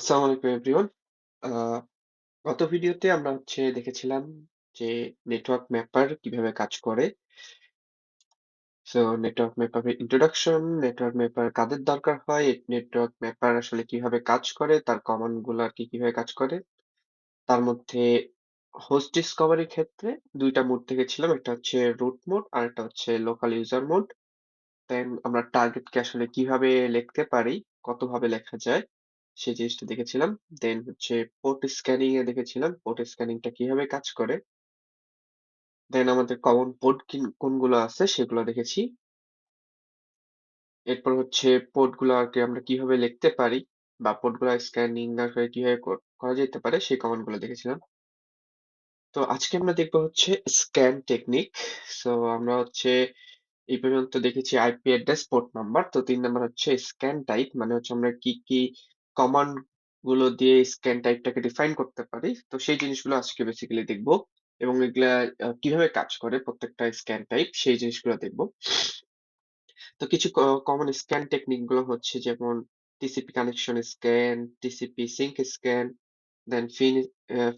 আসসালামু আলাইকুম এভরিওয়ান। আ গত ভিডিওতে আমরা হচ্ছে দেখেছিলাম যে নেটওয়ার্ক ম্যাপার কীভাবে কাজ করে। সো নেটওয়ার্ক ম্যাপারের ইন্ট্রোডাকশন, নেটওয়ার্ক ম্যাপার কাদের দরকার হয়, নেটওয়ার্ক ম্যাপার আসলে কীভাবে কাজ করে, তার কমান্ডগুলো আরকি কীভাবে কাজ করে। তার মধ্যে হোস্ট ডিসকভারির ক্ষেত্রে ২ টা মোড দেখেছিলাম। একটা হচ্ছে রুট মোড আরেকটা হচ্ছে লোকাল ইউজার মোড। দেন আমরা টার্গেটকে আসলে কীভাবে লিখতে পারি, কতভাবে লেখা যায় সেই জিনিসটা দেখেছিলাম। দেন হচ্ছে পোর্ট স্ক্যানিং এ দেখেছিলাম পোর্ট স্ক্যানিং টা কীভাবে কাজ করে। দেন আমাদের কমন পোর্ট কিন কোনগুলো আছে সেগুলো দেখেছি। এরপর হচ্ছে পোর্টগুলো আরকি আমরা কীভাবে লিখতে পারি বা পোর্টগুলা স্ক্যানিং আসলে কীভাবে করা যেতে পারে সেই গুলো দেখেছিলাম। তো আজকে আমরা দেখব হচ্ছে স্ক্যান টেকনিক। সো আমরা হচ্ছে এই পর্যন্ত দেখেছি আইপি অ্যাড্রেস, পোর্ট নাম্বার। তো তিন নাম্বার হচ্ছে স্ক্যান টাইপ মানে হচ্ছে আমরা কি, কি কমান্ডগুলো দিয়ে স্ক্যান টাইপটাকে ডিফাইন করতে পারি। তো সেই জিনিসগুলো আজকে বেসিক্যালি দেখব এবং এগুলা কীভাবে কাজ করে প্রত্যেকটা স্ক্যান টাইপ সেই জিনিসগুলো দেখব। তো কিছু কমন স্ক্যান টেকনিকগুলো হচ্ছে যেমন TCP connection scan, TCP SYN scan, then FIN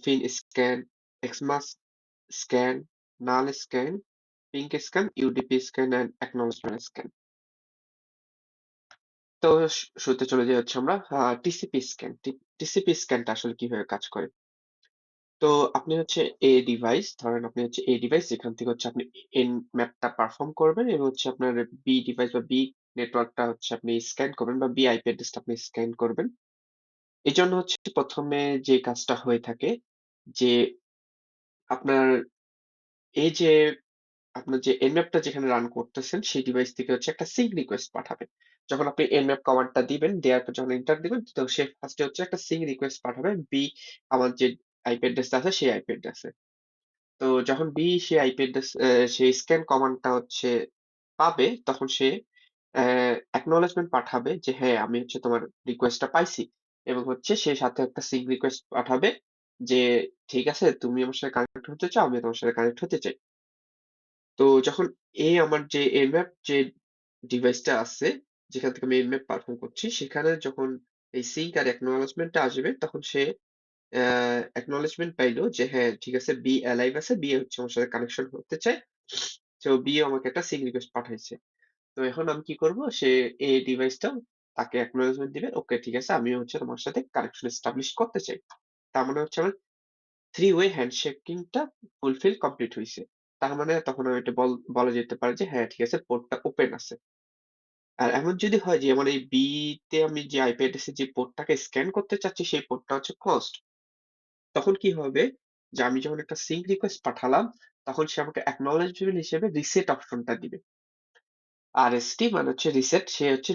FIN scan, Xmas scan, null scan, ping scan, UDP scan and acknowledgement scan. তো শুরুতে চলে যাই হচ্ছে আমরা টিসিপি স্ক্যান। টিসিপি স্ক্যানটা আসলে কীভাবে কাজ করে? তো আপনি হচ্ছে এ ডিভাইস ধরেন আপনি হচ্ছে এ ডিভাইস যেখান থেকে হচ্ছে আপনি এন ম্যাপটা পারফর্ম করবেন এবং হচ্ছে আপনার বি ডিভাইস বা বি নেটওয়ার্কটা হচ্ছে আপনি স্ক্যান করবেন বা B আইপি অ্যাড্রেসটা আপনি স্ক্যান করবেন। এই জন্য হচ্ছে ১ম এ যে কাজটা হয়ে থাকে যে আপনার এই যে আপনার যে nmap টা যেখানে রান করতেছেন সেই ডিভাইস থেকে হচ্ছে একটা সিঙ্ক রিকোয়েস্ট পাঠাবে। যখন আপনি nmap কমান্ডটা দিবেন, দেওয়ার পর যখন এন্টার দিবেন তো সে ফার্স্ট হচ্ছে একটা সিঙ্ক রিকোয়েস্ট পাঠাবে B আমার যে আইপি অ্যাড্রেসটা আছে সেই আইপি অ্যাড্রেসে। তো যখন B সেই আইপি অ্যাড্রেস অ্যা সেই স্ক্যান কমান্ডটা হচ্ছে পাবে তখন সে অ্যা অ্যাকনলেজমেন্ট পাঠাবে যে হ্যাঁ, আমি হচ্ছে তোমার রিকোয়েস্টটা পাইছি এবং হচ্ছে সে সাথে একটা সিঙ্ক রিকোয়েস্ট পাঠাবে যে ঠিক আছে তুমি আমার সাথে কানেক্ট হতে চাও, আমিও তোমার সাথে কানেক্ট হতে চাই। তো যখন এ আমার যে nmap যে ডিভাইসটা আছে, যেখান থেকে আমি nmap পারফর্ম করছি, সেখানে যখন এই সিঙ্ক আর অ্যাকনলেজমেন্ট টা আসবে তখন সে অ্যা অ্যাকনলেজমেন্ট পাইলো যে হ্যাঁ, ঠিক আছে B এলাইভ আছে। B হচ্ছে আমার সাথে কানেকশন হতে চায়। সো B আমাকে একটা সিঙ্ক রিকোয়েস্ট পাঠাইছে। তো এখন আমি কি করব? সে A ডিভাইসটাও তাকে অ্যাকনলেজমেন্ট দিবে। ওকে ঠিক আছে আমিও হচ্ছে তোমার সাথে কানেকশন এস্টাবলিশ করতে চাই। তার মানে হচ্ছে আমার 3 ওয়ে হ্যান্ডশেকিং টা ফুলফিল কমপ্লিট হইছে। তার মানে তখন এটা বল বলা যেতে পারে যে হ্যাঁ, ঠিক আছে পোর্টটা ওপেন আছে। আর এমন যদি হয় যে আমার এই B তে আমি যে আইপি অ্যাড্রেস এর যে পোর্টটাকে স্ক্যান করতে চাচ্ছি সেই পোর্টটা হচ্ছে ক্লোজড। তখন কি হবে? যে আমি যখন একটা সিঙ্ক রিকোয়েস্ট পাঠালাম, তখন সে আমাকে অ্যাকনলেজমেন্ট হিসেবে রিসেট অপশনটা দিবে। RST মানে হচ্ছে রিসেট, সে হচ্ছে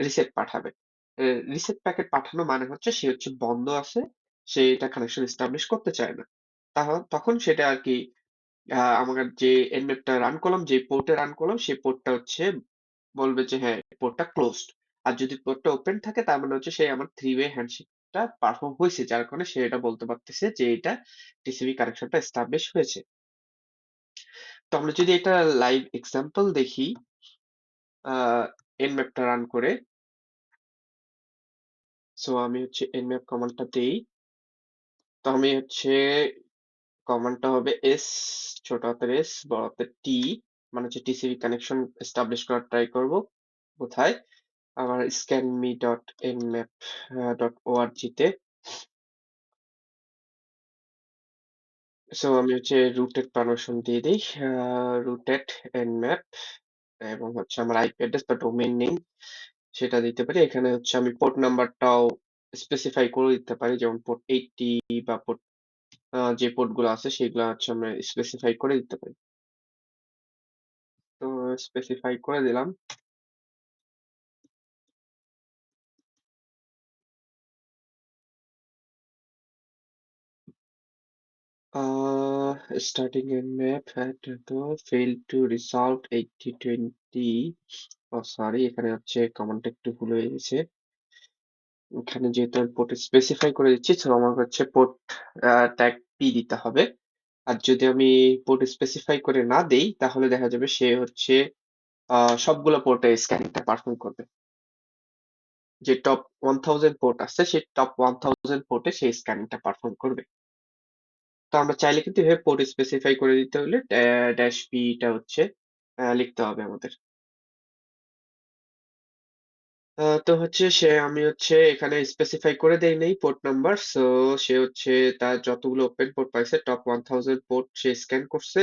রিসেট পাঠাবে। এ রিসেট প্যাকেট পাঠানো মানে হচ্ছে সে হচ্ছে বন্ধ আছে। সে এটা কানেকশন এস্টাবলিশ করতে চায় না। তখন সেটা আরকি আ আমার যে nmap টা রান করলাম, যে পোর্টে রান করলাম সেই পোর্টটা হচ্ছে বলবে যে হ্যাঁ, পোর্টটা ক্লোজড। আর যদি পোর্টটা ওপেন থাকে তার মানে হচ্ছে সে আমার 3 ওয়ে হ্যান্ডশেক টা পারফর্ম হইছে। যার কারণে সে এটা বলতে পারতেছে যে এটা টিসিপি কানেকশনটা এস্টাবলিশ হয়েছে। তো আমরা যদি এটা লাইভ এক্সাম্পল দেখি আ nmap টা রান করে সো আমি হচ্ছে nmap কমান্ডটা দেই। তো আমি হচ্ছে কমান্ডটা হবে এস ছোট হাতের এস বড় হাতের T মানে হচ্ছে টিসিপি কানেকশন এস্টাবলিশ করার ট্রাই করব। কোথায়? আমার scanme.nmap আ .org তে। সো আমি হচ্ছে রুটেড পারমিশন দিয়ে দিই রুটেড ম্যাপ এবং হচ্ছে আমার আইপি অ্যাড্রেস বা ডোমেইন নেম সেটা দিতে পারি। এখানে হচ্ছে আমি পোর্ট নাম্বারটাও স্পেসিফাই করে দিতে পারি। যেমন পোর্ট 80 বা পোর্ট আ যে পোর্টগুলো আছে সেগুলা হচ্ছে আমরা স্পেসিফাই করে দিতে পারি। তো স্পেসিফাই করে দিলাম। আ starting nmap at তো failed to resolve 8020 oh sorry এখানে হচ্ছে কমান্ডটা একটু ভুল হয়ে গেছে। এখানে যেহেতু আমি পোর্ট স্পেসিফাই করে দিচ্ছি সো আমার হচ্ছে পোর্ট ট্যাগ পি দিতে হবে। আর যদি আমি পোর্ট স্পেসিফাই করে না দেই, তাহলে দেখা যাবে সে হচ্ছে সবগুলো পোর্টে স্ক্যানিংটা পারফর্ম করবে। যে টপ ওয়ান থাউজেন্ড পোর্ট আছে সেই টপ ওয়ান থাউজেন্ড পোর্টে সেই স্ক্যানিংটা পারফর্ম করবে তো আমরা চাইলে কিন্তু এভাবে পোর্ট স্পেসিফাই করে দিতে হলে ড্যাশ পিটা হচ্ছে লিখতে হবে আমাদের আহ, তো হচ্ছে সে আমি হচ্ছে এখানে স্পেসিফাই করে দেই নেই পোর্ট নাম্বার সো সে হচ্ছে তার যতগুলো ওপেন পোর্ট পাইছে টপ ওয়ান থাউজেন্ড পোর্ট সে স্ক্যান করছে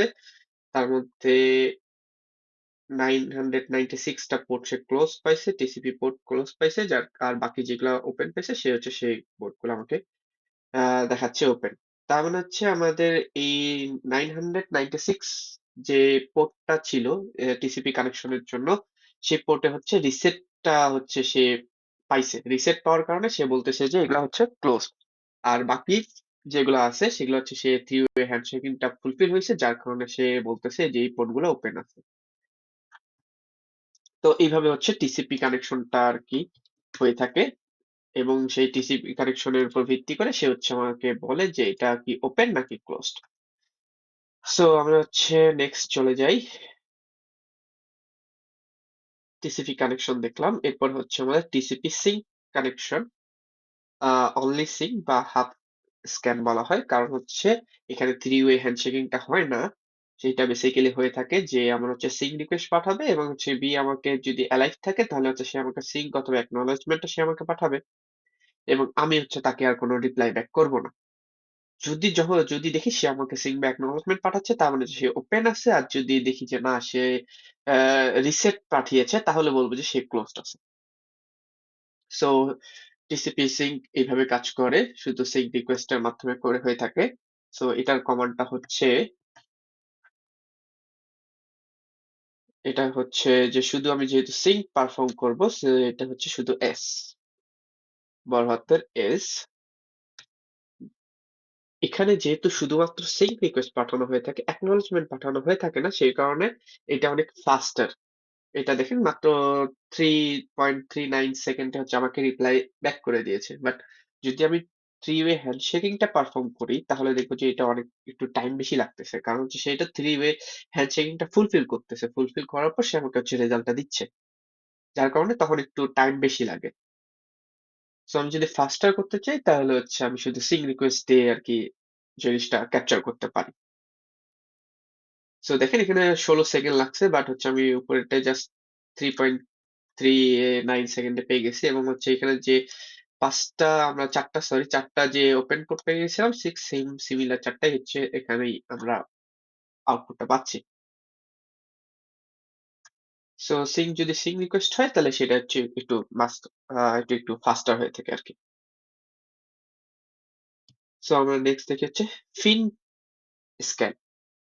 তার মধ্যে নাইন হান্ড্রেড নাইনটি সিক্সটা পোর্ট সে ক্লোজ পাইছে টিসিপি পোর্ট ক্লোজ পাইছে যার আর বাকি যেগুলো ওপেন পাইছে সে হচ্ছে সেই পোর্টগুলো আমাকে আহ, দেখাচ্ছে ওপেন তার মানে হচ্ছে আমাদের এই নাইন হান্ড্রেড নাইনটি সিক্স যে পোর্টটা ছিল টিসিপি কানেকশনের জন্য সেই পোর্টে হচ্ছে রিসেটটা হচ্ছে সে পাইছে। রিসেট পাওয়ার কারণে সে বলতেছে যে, এগুলা হচ্ছে ক্লোজ আর বাকি যেগুলো আছে, সেগুলো হচ্ছে সে থ্রি ওয়ে হ্যান্ডশেকিংটা ফুলফিল হয়েছে, যার কারণে সে বলতেছে যে, এই পোর্টগুলো ওপেন আছে। তো এইভাবে হচ্ছে টিসিপি কানেকশনটা আর কি হয়ে থাকে এবং সেই টিসিপি কানেকশনের উপর ভিত্তি করে সে হচ্ছে আমাকে বলে যে, এটা কি ওপেন নাকি ক্লোজড সো আমরা হচ্ছে নেক্সট চলে যাই। টিসিপি কানেকশন দেখলাম। এরপর হচ্ছে আমাদের TCP SYN connection only SYN বা হাফ স্ক্যান বলা হয়। কারণ হচ্ছে এখানে থ্রি ওয়ে হ্যান্ডশেকিংটা হয় না। সেটা বেসিক্যালি হয়ে থাকে যে আমার হচ্ছে সিঙ্ক রিকোয়েস্ট পাঠাবে এবং হচ্ছে বি আমাকে যদি অ্যালাইভ থাকে তাহলে হচ্ছে সে আমাকে সিঙ্ক অথবা অ্যাকনলেজমেন্টটা সে আমাকে পাঠাবে। এবং আমি হচ্ছে তাকে আর কোনো রিপ্লাই ব্যাক করব না। যদি যখন, যদি দেখি সে আমাকে সিং বা অ্যাকনলেজমেন্ট পাঠাচ্ছে, তার মানে সে ওপেন আছে। আর যদি দেখি যে না, সে রিসেট পাঠিয়েছে, তাহলে বলব যে সে ক্লোজড আছে। সো টিসিপি সিঙ্ক এইভাবে কাজ করে। শুধু সিঙ্ক রিকোয়েস্টের মাধ্যমে করে হয়ে থাকে। সো এটার কমান্ডটা হচ্ছে, এটা হচ্ছে যে শুধু আমি যেহেতু সিঙ্ক পারফর্ম করব এটা হচ্ছে শুধু এস বড় হাতের এস এখানে যেহেতু শুধুমাত্র সিঙ্ক রিকোয়েস্ট পাঠানো হয়ে থাকে অ্যাকনলেজমেন্ট পাঠানো হয়ে থাকে না, সেই কারণে এটা অনেক ফাস্টার এটা দেখেন মাত্র থ্রি পয়েন্ট থ্রি নাইন সেকেন্ডে হচ্ছে আমাকে রিপ্লাই ব্যাক করে দিয়েছে। বাট যদি আমি থ্রি ওয়ে হ্যান্ডশেকিংটা পারফর্ম করি, তাহলে দেখব যে এটা অনেক একটু টাইম বেশি লাগতেছে। কারণ হচ্ছে সেটা থ্রি ওয়ে হ্যান্ডশেকিংটা ফুলফিল করতেছে। ফুলফিল করার পর সে আমাকে হচ্ছে রেজাল্টটা দিচ্ছে। যার কারণে তখন একটু টাইম বেশি লাগে। সো আমি যদি ফাস্টার করতে চাই, তাহলে হচ্ছে আমি শুধু সিং রিকোয়েস্ট দিয়ে আর কি জিনিসটা ক্যাপচার করতে পারি। সো দেখেন এখানে ষোলো সেকেন্ড লাগছে বাট হচ্ছে আমি উপরেটা just three point three nine সেকেন্ডে পেয়ে গেছি এবং হচ্ছে এখানে যে পাঁচটা আমরা চারটা সরি চারটা যে ওপেন করতে গেছিলাম সিক্স সেম সিমিলার চারটাই হচ্ছে এখানেই আমরা আউটপুটটা পাচ্ছি। সো সিং যদি সিং রিকোয়েস্ট হয়, তাহলে সেটা হচ্ছে একটু মাস্ট একটু একটু ফাস্টার হয়ে থাকে আর কি সো আমরা নেক্সট দেখি হচ্ছে ফিন স্ক্যান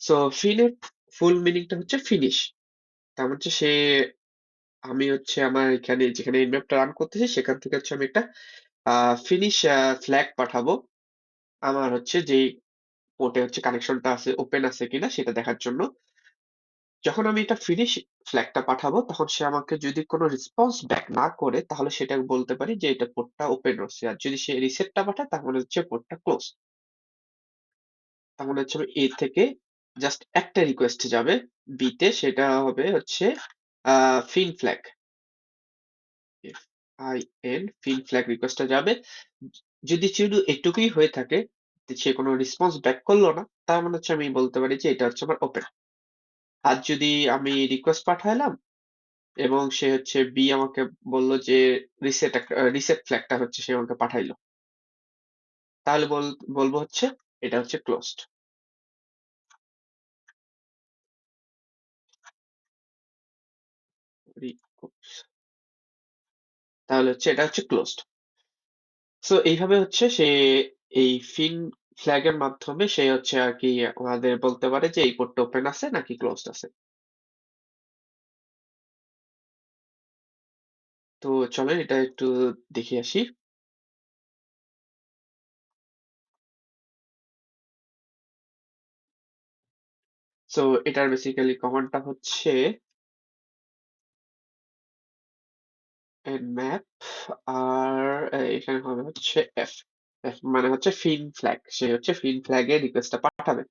সো ফিনের ফুল মিনিংটা হচ্ছে ফিনিশ তার মানে হচ্ছে সে, আমি হচ্ছে আমার এখানে, যেখানে এই ম্যাপটা রান করতেছি, সেখান থেকে হচ্ছে আমি একটা ফিনিশ ফ্ল্যাগ পাঠাবো। আমার হচ্ছে যেই পোর্টে হচ্ছে কানেকশনটা আছে ওপেন আছে কিনা, সেটা দেখার জন্য। যখন আমি এটা ফিনিশ ফ্ল্যাগটা পাঠাবো, তখন সে আমাকে যদি কোনো রেসপন্স ব্যাক না করে, তাহলে সেটা বলতে পারি যে এটা পোর্টটা ওপেন রয়েছে। আর যদি সে রিসেটটা পাঠায় তাহলে হচ্ছে পোর্টটা ক্লোজ মানে হচ্ছে এ থেকে জাস্ট একটা রিকোয়েস্ট যাবে বি তে সেটা হবে হচ্ছে FIN flag I N FIN flag রিকোয়েস্টটা যাবে। যদি শুধু এটুকুই হয়ে থাকে সে কোনো রেসপন্স ব্যাক করল না, তার মানে হচ্ছে আমি বলতে পারি যে এটা হচ্ছে আমার ওপেন আর যদি আমি রিকোয়েস্ট পাঠাইলাম এবং সে হচ্ছে বি আমাকে বলল যে রিসেট রিসেট ফ্ল্যাগটা হচ্ছে সে আমাকে পাঠাইলো। তাহলে বল, বলব হচ্ছে এটা হচ্ছে ক্লোজড তাহলে হচ্ছে এটা হচ্ছে ক্লোজড সো এইভাবে হচ্ছে সে এই ফিন ফ্ল্যাগের মাধ্যমে সে হচ্ছে আর কি আমাদের বলতে পারে যে এই পোর্টটা ওপেন আছে নাকি ক্লোজড আছে। তো চলেন এটা একটু দেখে আসি। সো এটার বেসিক্যালি কমান্ডটা হচ্ছে ম্যাপ আর, এখানে হবে হচ্ছে এফ মানে হচ্ছে ফিন ফ্ল্যাগ সে হচ্ছে ফিন ফ্ল্যাগের রিকোয়েস্টটা পাঠাবে।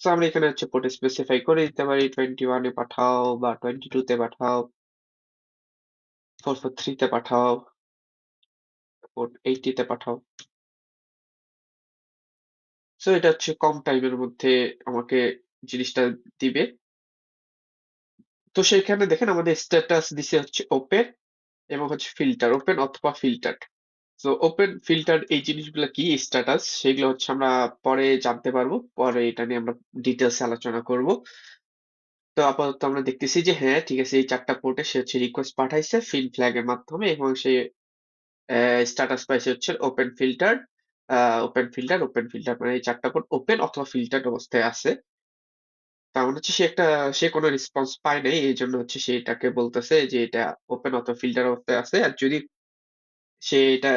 সো আমরা এখানে হচ্ছে পোর্ট স্পেসিফাই করে দিতে পারি টোয়েন্টি ওয়ানে পাঠাও বা টোয়েন্টি টু তে পাঠাও ফোর ফোর থ্রি তে পাঠাও পোর্ট এইটি তে পাঠাও। সো এটা হচ্ছে কম টাইমের মধ্যে আমাকে জিনিসটা দিবে। তো সেখানে দেখেন আমাদের স্ট্যাটাস দিছে হচ্ছে ওপেন এবং হচ্ছে ফিল্টার ওপেন অথবা ফিল্টার্ড তো ওপেন ফিল্টার এই জিনিসগুলো কি স্ট্যাটাস সেগুলো হচ্ছে আমরা পরে জানতে পারব। পরে এটা নিয়ে আমরা ডিটেলস আলোচনা করব। তো আপাতত আমরা দেখতেছি যে হ্যাঁ ঠিক আছে, এই চারটা পোর্টে সে হচ্ছে রিকোয়েস্ট পাঠাইছে ফিন ফ্ল্যাগের মাধ্যমে এবং সে স্ট্যাটাস পাইছে হচ্ছে open filter open filter open filter মানে এই চারটা পোর্ট ওপেন অথবা ফিল্টার অবস্থায় আছে। তার মানে হচ্ছে সে একটা, সে কোনো রেসপন্স পায় নাই এই জন্য হচ্ছে সে এটাকে বলতেছে যে এটা ওপেন অথবা ফিল্টার অবস্থায় আছে। আর যদি সে এটা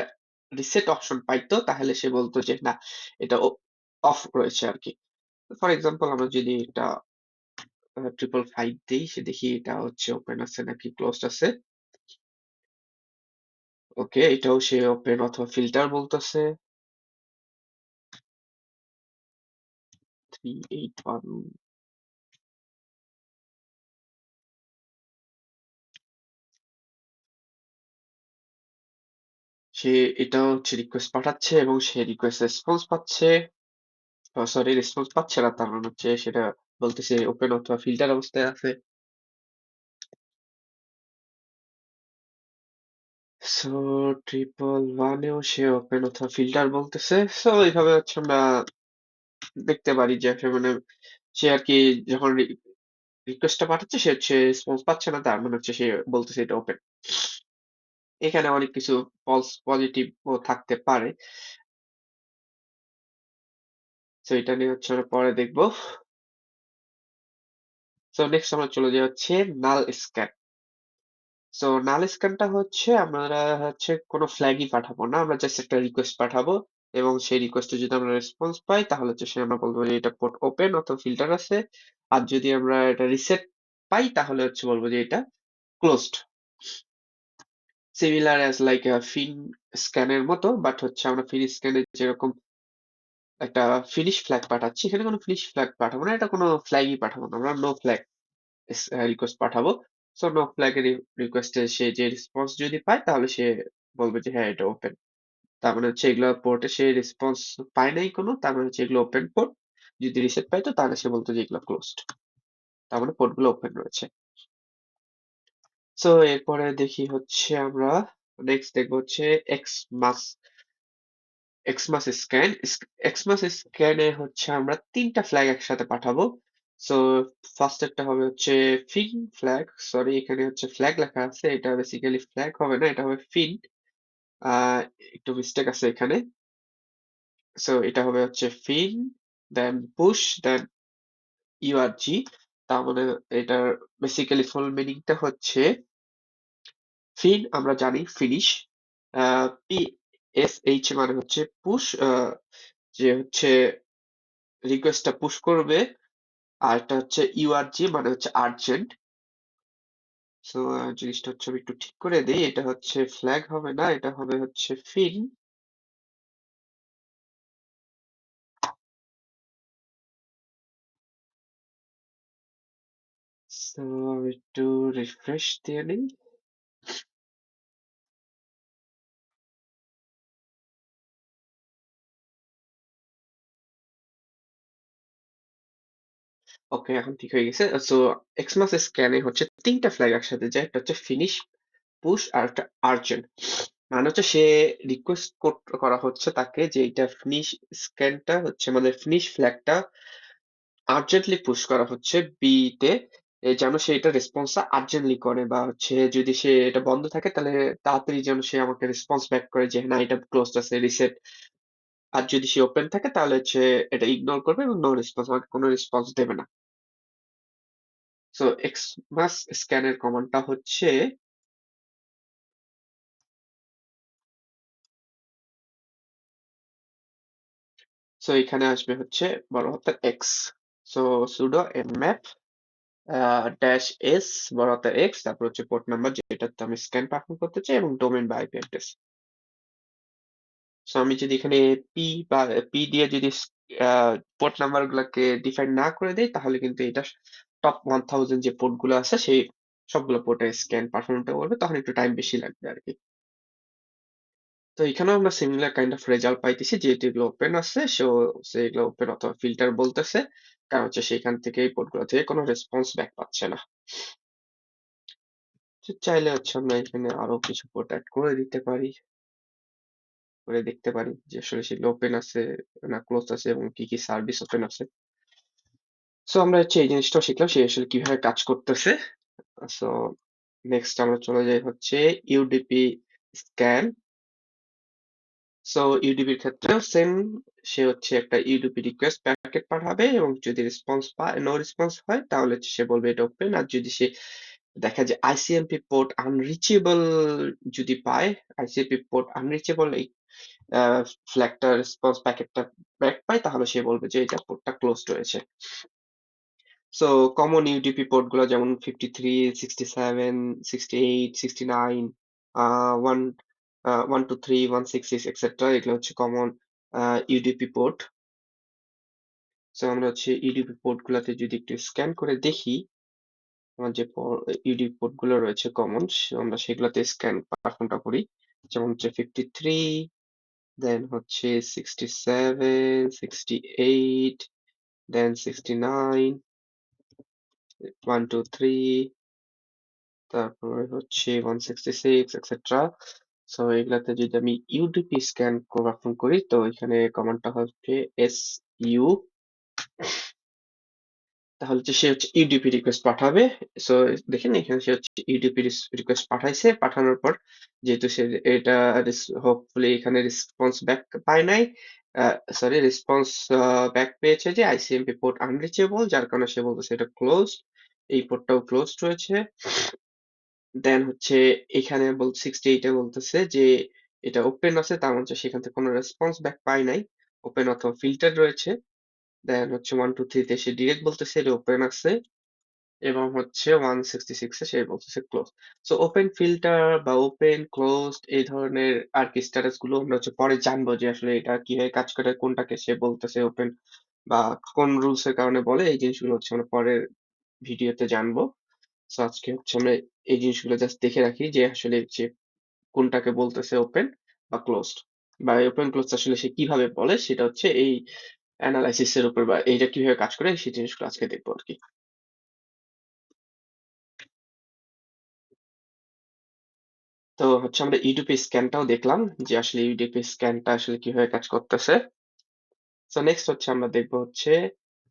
রিসেট অপশন পাইতো, তাহলে সে বলতো যে, না, এটা অফ রয়েছে আর কি ফর এক্সাম্পল আমরা যদি এটা ট্রিপল ফাইভ দিই, সে দেখি এটা হচ্ছে ওপেন আছে নাকি ক্লোজড আছে। ওকে, এটাও সে ওপেন অথবা ফিল্টার বলতেছে। থ্রি এইট ওয়ান সে এটা হচ্ছে রিকোয়েস্ট পাঠাচ্ছে এবং সে রিকোয়েস্ট রেসপন্স পাচ্ছে। সরি রেসপন্স পাচ্ছে না, তার মানে হচ্ছে সেটা বলতেছে ওপেন অথবা ফিল্টার অবস্থায় আছে। সো ট্রিপল ওয়ানেও সে ওপেন অথবা ফিল্টার বলতেছে। সো এইভাবে হচ্ছে আমরা দেখতে পারি যে মানে সে আর কি যখন রিকোয়েস্টটা পাঠাচ্ছে, সে হচ্ছে রেসপন্স পাচ্ছে না, তার মানে হচ্ছে সে বলতেছে এটা ওপেন এখানে অনেক কিছু ফলস পজিটিভ ও থাকতে পারে। তো এটা নিয়ে হচ্ছে আমরা পরে দেখব। সো নেক্সট আমরা চলে যাই হচ্ছে নাল স্ক্যান সো নাল স্ক্যানটা হচ্ছে আমরা হচ্ছে কোনো ফ্ল্যাগই পাঠাবো না, আমরা জাস্ট একটা রিকোয়েস্ট পাঠাবো এবং সেই রিকোয়েস্টে যদি আমরা রেসপন্স পাই, তাহলে হচ্ছে সে আমরা বলব যে এটা পোর্ট ওপেন অথবা ফিল্টার আছে। আর যদি আমরা এটা রিসেট পাই, তাহলে হচ্ছে বলব যে এটা closed similar as like FIN স্ক্যানের মতো বাট হচ্ছে আমরা ফিন স্ক্যানে যেরকম একটা ফিনিশ ফ্ল্যাগ পাঠাচ্ছি, এখানে কোনো ফিনিশ ফ্ল্যাগ পাঠাবো না, এটা কোনো ফ্ল্যাগই পাঠাবো না। আমরা নো ফ্ল্যাগ রিকোয়েস্ট পাঠাবো। সো নো ফ্ল্যাগ রিকোয়েস্টে সে যে রেসপন্স যদি পায়, তাহলে সে বলবে যে হ্যাঁ এটা ওপেন তার মানে হচ্ছে এগুলো পোর্টে সে রেসপন্স পায় নাই কোনো, তার মানে হচ্ছে এগুলো ওপেন পোর্ট যদি রিসেট পাইতো তাহলে সে বলতো যে, এগুলো ক্লোজড তার মানে পোর্টগুলো ওপেন রয়েছে। সো এরপরে দেখি হচ্ছে আমরা নেক্সট দেখব হচ্ছে X mas Xmas scan Xmas স্ক্যানে হচ্ছে আমরা তিনটা ফ্ল্যাগ একসাথে পাঠাবো। সো ফার্স্ট একটা হবে হচ্ছে ফিন ফ্ল্যাগ সরি এখানে হচ্ছে ফ্ল্যাগ লেখা আছে, এটা বেসিক্যালি ফ্ল্যাগ হবে না, এটা হবে ফিন একটু মিস্টেক আছে এখানে। সো এটা হবে হচ্ছে ফিন দেন পুশ দেন ইউআরজি তার মানে এটার বেসিক্যালি ফুল মিনিংটা হচ্ছে ফিন আমরা জানি ফিনিশ পি এস এইচ মানে হচ্ছে পুশ যে হচ্ছে রিকোয়েস্টটা পুশ করবে, আর এটা হচ্ছে ইউআরজি মানে হচ্ছে আর্জেন্ট সো জিনিসটা হচ্ছে আমি একটু ঠিক করে দিই, এটা হচ্ছে ফ্ল্যাগ হবে না, এটা হবে হচ্ছে ফিন একটু রিফ্রেশ দিয়ে নিই ওকে এখন ঠিক হয়ে গেছে। সো এক্সমাস স্ক্যানে হচ্ছে তিনটা ফ্ল্যাগ একসাথে যায় একটা হচ্ছে ফিনিশ পুশ আর একটা আর্জেন্ট মানে হচ্ছে সে রিকোয়েস্ট করা হচ্ছে তাকে যে এটা ফিনিশ স্ক্যানটা হচ্ছে মানে ফিনিশ ফ্ল্যাগটা আর্জেন্টলি পুশ করা হচ্ছে বি তে যেন সে এটা রেসপন্সটা আর্জেন্টলি করে বা হচ্ছে যদি সে এটা বন্ধ থাকে তাহলে তাড়াতাড়ি যেন সে আমাকে রেসপন্স ব্যাক করে যে না, এটা ক্লোজড আছে রিসেট আর যদি সে ওপেন থাকে তাহলে হচ্ছে এটা ইগনোর করবে এবং নো রেসপন্স আমাকে কোনো রেসপন্স দেবে না। সো এক্সমাস স্ক্যানের কমান্ডটা হচ্ছে সো এখানে আসবে হচ্ছে বড় হাতের X so sudo nmap dash S বড় এক্স তারপর হচ্ছে পোর্ট নাম্বার যেটাতে আমি স্ক্যান পারফর্ম করতে চাই এবং ডোমেন বা আইপি অ্যাড্রেস সো আমি যদি এখানে পি বা পি দিয়ে যদি পোর্ট নাম্বার গুলাকে ডিফাইন না করে দেই, তাহলে কিন্তু এটা টপ ওয়ান থাউজেন্ড যে পোর্টগুলো আছে, সেই সবগুলো পোর্টে স্ক্যান পারফর্মটা করবে, তখন একটু টাইম বেশি লাগবে আর কি। তো এখানেও আমরা সিমিলার কাইন্ড অফ রেজাল্ট পাইতেছি, যেহেতু এগুলো ওপেন আছে সো সে এগুলো ওপেন অথবা ফিল্টার বলতেছে, কারণ হচ্ছে সেখান থেকে এই পোর্টগুলো থেকে কোনো রেসপন্স ব্যাক পাচ্ছে না। চাইলে হচ্ছে আমরা এখানে আরও কিছু পোর্ট অ্যাড করে দিতে পারি। করে দেখতে পারি যে আসলে সেগুলো ওপেন আছে না ক্লোজ আছে এবং কি কি সার্ভিস ওপেন আছে। সো আমরা হচ্ছে এই জিনিসটাও শিখলাম সে আসলে কীভাবে কাজ করতেছে। সো নেক্সট আমরা চলে যাই হচ্ছে ইউডিপি স্ক্যান সো ইউডিপির ক্ষেত্রেও সেম সে হচ্ছে একটা ইউডিপি রিকোয়েস্ট প্যাকেট পাঠাবে এবং যদি রেসপন্স পায় নো রেসপন্স হয়, তাহলে সে বলবে এটা ওপেন আর যদি সে দেখা যায় আইসিএমপি পোর্ট আনরিচেবল যদি পায় আইসিএমপি পোর্ট আনরিচেবল এই ফ্ল্যাগটা রেসপন্স প্যাকেটটা ব্যাক পায়, তাহলে সে বলবে যে এটা পোর্টটা ক্লোজড রয়েছে। সো কমন ইউডিপি পোর্টগুলো যেমন fifty three sixty seven sixty eight sixty nine one one two three one six six এগুলো হচ্ছে কমন ইউডিপি পোর্ট সো আমরা হচ্ছে ইউডিপি পোর্ট গুলাতে যদি একটু স্ক্যান করে দেখি, আমার যে ইউডিপি পোর্ট রয়েছে কমন আমরা সেগুলোতে স্ক্যান পারফর্মটা করি। যেমন হচ্ছে ফিফটি থ্রি দেন হচ্ছে sixty seven sixty eight then sixty nine one two three তারপরে হচ্ছে one sixty six etcetera so এগুলাতে যদি আমি ইউডিপি স্ক্যান পারফর্ম করি, তো এখানে কমান্ডটা হচ্ছে এস ইউ তাহলে হচ্ছে সে হচ্ছে ইউডিপি রিকোয়েস্ট পাঠাবে। সো দেখেন এখানে সে হচ্ছে ইউডিপি রিকোয়েস্ট পাঠাইছে। পাঠানোর পর যেহেতু সে এটা হোপফুলি এখানে রেসপন্স ব্যাক পায় নাই সরি রেসপন্স ব্যাক পেয়েছে যে আইসিএমপি পোর্ট আনরিচেবল যার কারণে সে বলতেছে এটা ক্লোজ এই পোর্টটাও ক্লোজড রয়েছে। দেন হচ্ছে এখানে বল সিক্সটি এইটে বলতেছে যে, এটা ওপেন আছে, তার মানে সেখান থেকে কোনো রেসপন্স ব্যাক পাই নাই। ওপেন অথবা ফিল্টার রয়েছে। দেন হচ্ছে ওয়ান টু থ্রিতে সে ডিরেক্ট বলতেছে, এটা ওপেন আছে। এবং হচ্ছে ওয়ান সিক্সটি সিক্সে সে বলতেছে ক্লোজ সো ওপেন ফিল্টার বা ওপেন ক্লোজড এই ধরনের আর কি স্ট্যাটাসগুলো আমরা হচ্ছে পরে জানব যে আসলে এটা কীভাবে কাজ করে, কোনটাকে সে বলতেছে ওপেন বা কোন রুলস এর কারণে বলে, এই জিনিসগুলো হচ্ছে আমরা পরের ভিডিওতে জানব। সো আজকে হচ্ছে আমরা এই জিনিসগুলো জাস্ট দেখে রাখি যে আসলে যে কোনটাকে বলতেছে ওপেন বা ক্লোজড বা ওপেন ক্লোজ আসলে সে কীভাবে বলে? সেটা হচ্ছে এই অ্যানালাইসিস এর উপর বা এইটা কীভাবে কাজ করে? সেই জিনিসগুলো আজকে দেখব আর কি তো হচ্ছে আমরা ইউডিপি স্ক্যানটাও দেখলাম যে আসলে ইউডিপি স্ক্যানটা আসলে কীভাবে কাজ করতেছে। সো নেক্সট হচ্ছে আমরা দেখব হচ্ছে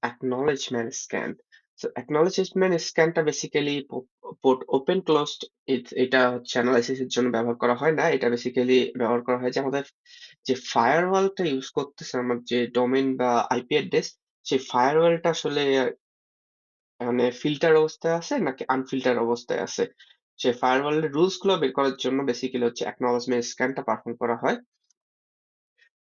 অ্যাকনলেজমেন্ট স্ক্যান সো অ্যাকনলেজমেন্ট স্ক্যানটা বেসিক্যালি পোর্ট ওপেন ক্লোজড এটা হচ্ছে অ্যানালাইসিস এর জন্য ব্যবহার করা হয় না, এটা বেসিক্যালি ব্যবহার করা হয় যে আমাদের যে ফায়ারওয়ালটা ইউজ করতেছে, আমার যে ডোমেইন বা আইপি অ্যাড্রেস সেই ফায়ারওয়ালটা আসলে মানে ফিল্টার অবস্থায় আছে নাকি আনফিল্টার অবস্থায় আছে? সে ফায়ারওয়ালের রুলসগুলো বের করার জন্য বেসিক্যালি হচ্ছে অ্যাকনলেজমেন্ট স্ক্যানটা পারফর্ম করা হয়।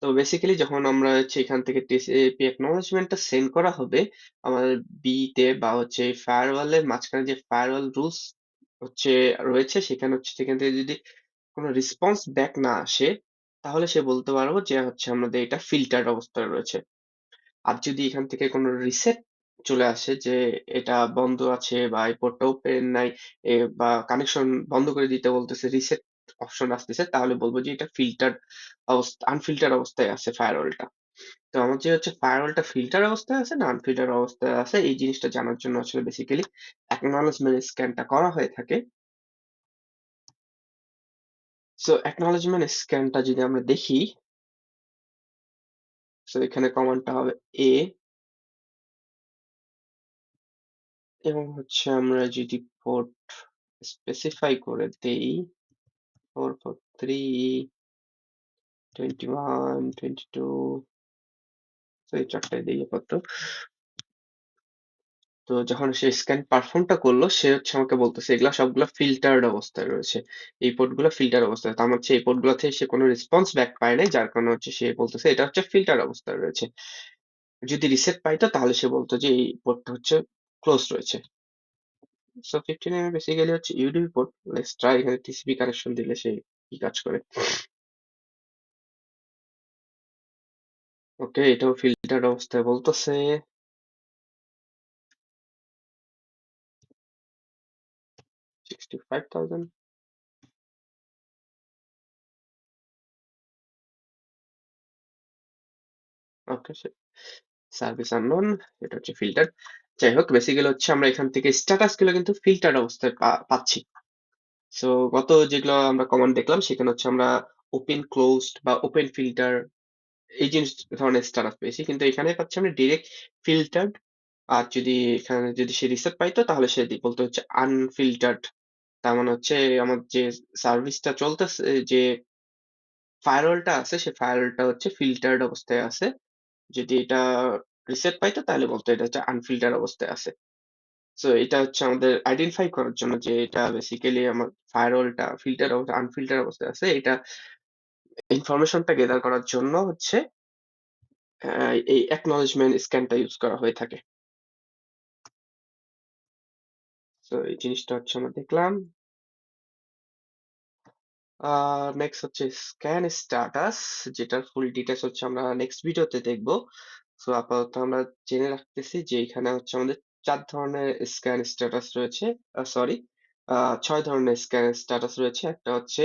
তো বেসিক্যালি যখন আমরা হচ্ছে এখান থেকে টিসিপি অ্যাকনলেজমেন্টটা সেন্ড করা হবে, আমাদের বি তে বা হচ্ছে ফায়ারওয়ালের মাঝখানে যে ফায়ারওয়াল রুলস হচ্ছে রয়েছে, সেখানে হচ্ছে সেখান থেকে যদি কোনো রেসপন্স ব্যাক না আসে, তাহলে সে বলতে পারব যে হচ্ছে আমাদের এটা ফিল্টার অবস্থায় রয়েছে। আর যদি এখান থেকে কোনো রিসেট চলে আসে যে এটা বন্ধ আছে বা এই পোর্টটা ওপেন নাই বা কানেকশন বন্ধ করে দিতে বলতেছে রিসেট অপশন আসতেছে, তাহলে বলব যে এটা ফিল্টার অবস্থা আনফিল্টার অবস্থায় আছে ফায়ারওয়ালটা তো আমার যে হচ্ছে ফায়ারওয়ালটা ফিল্টার অবস্থায় আছে না আনফিল্টার অবস্থায় আছে, এই জিনিসটা জানার জন্য আসলে বেসিক্যালি অ্যাকনলেজমেন্ট স্ক্যানটা করা হয়ে থাকে। সো অ্যাকনলেজমেন্ট স্ক্যানটা যদি আমরা দেখি সো এখানে কমান্ডটা হবে এ এবং হচ্ছে আমরা যদি পোর্ট স্পেসিফাই করে দেই four four three twenty one twenty two তো এই চারটায় আপাতত তো যখন সে স্ক্যান পারফর্মটা করল, সে হচ্ছে আমাকে বলতেছে, এগুলা সবগুলা ফিল্টার্ড অবস্থায় রয়েছে। এই পোর্টগুলো ফিল্টার অবস্থায়। তার মানে হচ্ছে এই পোর্টগুলো থেকে সে কোনো রেসপন্স ব্যাক পায় নাই, যার কারণে হচ্ছে সে বলতেছে, এটা হচ্ছে ফিল্টার অবস্থায় রয়েছে। যদি রিসেট পাইতো, তাহলে সে বলতো যে, এই পোর্টটা হচ্ছে ক্লোজ রয়েছে। সো ফিফটিন এম বেসিক্যালি হচ্ছে ইউডিপি পোর্ট এক্সট্রা এখানে টিসিপি কানেকশন দিলে সে কি কাজ করে? ওকে এটাও ফিল্টার অবস্থায় বলতেছে। Sixty five thousand okay service unknown এটা হচ্ছে ফিল্টার যাই হোক বেসিক্যালি হচ্ছে আমরা এখান থেকে স্ট্যাটাসগুলো কিন্তু ফিল্টার অবস্থায় পাচ্ছি। সো গত যেগুলো আমরা কমান্ড দেখলাম, সেখানে হচ্ছে আমরা ওপেন ক্লোজড বা ওপেন ফিল্টার এই জিনিস ধরনের স্ট্যাটাস পেয়েছি। কিন্তু এখানে পাচ্ছি আমরা ডিরেক্ট ফিল্টার্ড আর যদি এখানে যদি সে রিসেট পাইতো, তাহলে সে বলতে হচ্ছে আনফিল্টার্ড। তার মানে হচ্ছে আমার যে সার্ভিসটা চলতেছে, যে ফায়ারওয়ালটা আছে, সে ফায়ারওয়ালটা হচ্ছে ফিল্টার্ড অবস্থায় আছে। যদি এটা রিসেট পাইতো, তাহলে বলতো এটা হচ্ছে আনফিল্টার অবস্থায় আছে। সো এটা হচ্ছে আমাদের আইডেন্টিফাই করার জন্য যে এটা বেসিক্যালি আমার ফায়ারওয়ালটা ফিল্টার অবস্থা আনফিল্টার অবস্থায় আছে এটা ইনফরমেশনটা গেদার করার জন্য হচ্ছে এই অ্যাকনলেজমেন্ট স্ক্যানটা ইউজ করা হয়ে থাকে। সো এই জিনিসটা হচ্ছে আমরা দেখলাম। নেক্সট হচ্ছে স্ক্যান স্ট্যাটাস যেটার ফুল ডিটেইলস হচ্ছে আমরা নেক্সট ভিডিওতে দেখব। সো আপাতত আমরা জেনে রাখতেছি যে এখানে হচ্ছে আমাদের চার ধরনের স্ক্যান স্ট্যাটাস রয়েছে। সরি ৬ ধরনের স্ক্যান স্ট্যাটাস রয়েছে। একটা হচ্ছে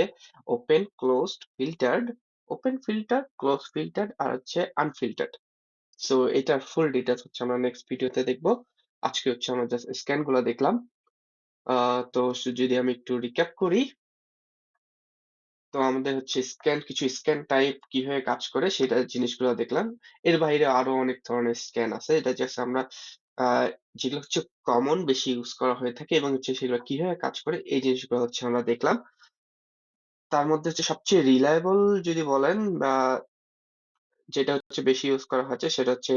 open, closed, filtered, open filter, close filtered আর হচ্ছে আনফিল্টার্ড। সো এটার ফুল ডিটেইলস হচ্ছে আমরা নেক্সট ভিডিওতে দেখব। আজকে হচ্ছে আমরা জাস্ট স্ক্যানগুলা দেখলাম। তো যদি আমি একটু রিক্যাপ করি তো আমাদের হচ্ছে স্ক্যান কিছু স্ক্যান টাইপ কীভাবে কাজ করে সেটা জিনিসগুলো দেখলাম। এর বাইরে আরও অনেক ধরনের স্ক্যান আছে। এটা জাস্ট আমরা, আ, যেগুলো হচ্ছে কমন বেশি ইউজ করা হয়ে থাকে এবং হচ্ছে সেগুলো কীভাবে কাজ করে এই জিনিসগুলো হচ্ছে আমরা দেখলাম। তার মধ্যে হচ্ছে সবচেয়ে রিলায়েবল যদি বলেন বা যেটা হচ্ছে বেশি ইউজ করা হচ্ছে সেটা হচ্ছে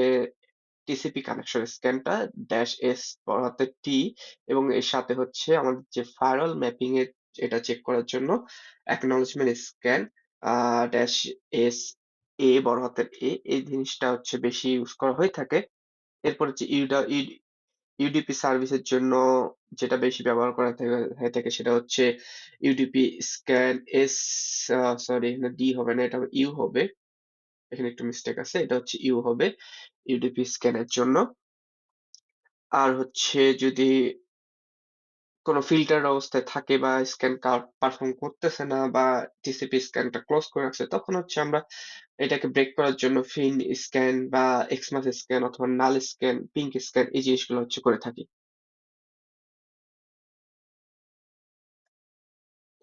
টিসিপি কানেকশন স্ক্যানটা ড্যাশ এস হাতের টি এবং এর সাথে হচ্ছে আমাদের যে ফায়ারওয়াল ম্যাপিং এর এটা চেক করার জন্য acknowledgement scan dash S A বড় হাতের এ এই জিনিসটা হচ্ছে বেশি ইউজ করা হয়ে থাকে। এরপর হচ্ছে ইউডা ইউডিপি সার্ভিসের জন্য যেটা বেশি ব্যবহার করা হয়ে থাকে সেটা হচ্ছে ইউডিপি স্ক্যান এস সরি এখানে ডি হবে না, এটা ইউ হবে। এখানে একটু মিস্টেক আছে। এটা হচ্ছে ইউ হবে ইউডিপি স্ক্যানের জন্য। আর হচ্ছে যদি কোন ফিল্টার অবস্থায় থাকে বা স্ক্যান পারফর্ম করতেছে না বা টিসিপি স্ক্যানটা ক্লোজ করে রাখছে, তখন হচ্ছে আমরা এটাকে ব্রেক করার জন্য ফিন স্ক্যান বা এক্সমাস স্ক্যান অথবা নাল স্ক্যান, পিঙ্ক স্ক্যান এই জিনিসগুলো হচ্ছে করে থাকি।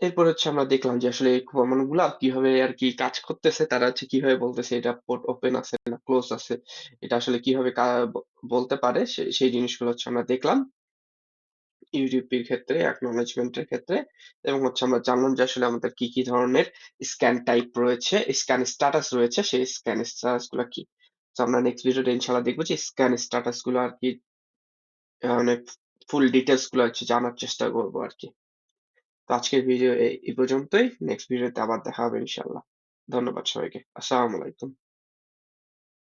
এরপর হচ্ছে আমরা দেখলাম যে আসলে এই কমান্ডগুলা কীভাবে আর কি কাজ করতেছে, তারা হচ্ছে কীভাবে বলতেছে এটা পোর্ট ওপেন আছে না ক্লোজ আছে। এটা আসলে কীভাবে বলতে পারে সেই জিনিসগুলো হচ্ছে আমরা দেখলাম। ইউডিপির ক্ষেত্রে, অ্যাকনলেজমেন্ট এর ক্ষেত্রে এবং হচ্ছে আমরা জানলাম যে আসলে আমাদের কি, কি ধরনের স্ক্যান টাইপ রয়েছে, স্ক্যান স্ট্যাটাস রয়েছে, সেই স্ক্যান স্ট্যাটাসগুলা কি। সো আমরা নেক্সট ভিডিওতে ইনশাআল্লাহ দেখব যে স্ক্যান স্ট্যাটাসগুলো আরকি আ মানে ফুল ডিটেইলসগুলো হচ্ছে জানার চেষ্টা করব আর কি তো আজকের ভিডিও এই পর্যন্তই। নেক্সট ভিডিওতে আবার দেখা হবে ইনশাআল্লাহ। ধন্যবাদ সবাইকে। আসসালামু আলাইকুম।